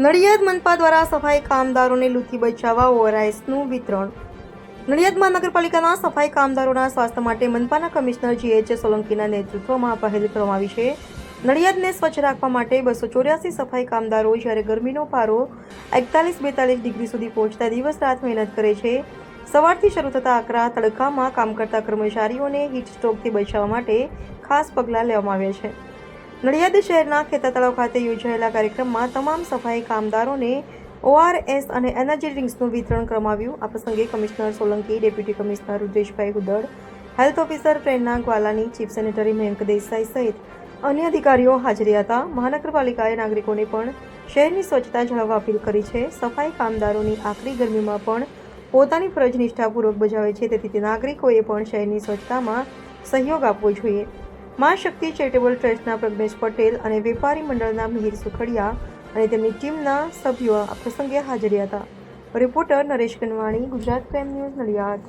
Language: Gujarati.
નડિયાદ મનપા દ્વારા સફાઈ કામદારોને લૂથી બચાવવા ઓઆરએસનું વિતરણ. નડિયાદ મહાનગરપાલિકાના સફાઈ કામદારોના સ્વાસ્થ્ય માટે મનપાના કમિશનર જીએચ સોલંકીના નેતૃત્વમાં પહેલ કરવામાં આવી છે. નડિયાદને સ્વચ્છ રાખવા માટે બસો ચોર્યાસી સફાઈ કામદારો જ્યારે ગરમીનો પારો એકતાલીસ બેતાલીસ ડિગ્રી સુધી પહોંચતા દિવસ રાત મહેનત કરે છે. સવારથી શરૂ થતા આકરા તડકામાં કામ કરતા કર્મચારીઓને હીટ સ્ટ્રોકથી બચાવવા માટે ખાસ પગલાં લેવામાં આવ્યા છે. નડિયાદ શહેરના ખેતા તળાવ ખાતે યોજાયેલા કાર્યક્રમમાં તમામ સફાઈ કામદારોને ઓઆરએસ અને એનર્જી ડ્રિંક્સનું વિતરણ કરવામાં આ પ્રસંગે commissioner Solanki, deputy commissioner Rudreshbhai Hudad, health officer Prerna Gwalani, chief sanitary Mayank Desai સહિત અન્ય અધિકારીઓ હાજરી હતા. મહાનગરપાલિકાએ નાગરિકોને પણ શહેરની સ્વચ્છતા જાળવવા અપીલ કરી છે. સફાઈ કામદારોની આકરી ગરમીમાં પણ પોતાની ફરજ નિષ્ઠાપૂર્વક બજાવે છે. તેથી નાગરિકોએ પણ શહેરની સ્વચ્છતામાં સહયોગ આપવો જોઈએ. મા શક્તિ ચેરિટેબલ ટ્રસ્ટના પ્રજ્ઞેશ પટેલ અને વેપારી મંડળના મિહિર સુખડિયા અને તેમની ટીમના સભ્યો આ પ્રસંગે હાજર હતા. Reporter Naresh Kanwani Gujarat crime news Nadiad.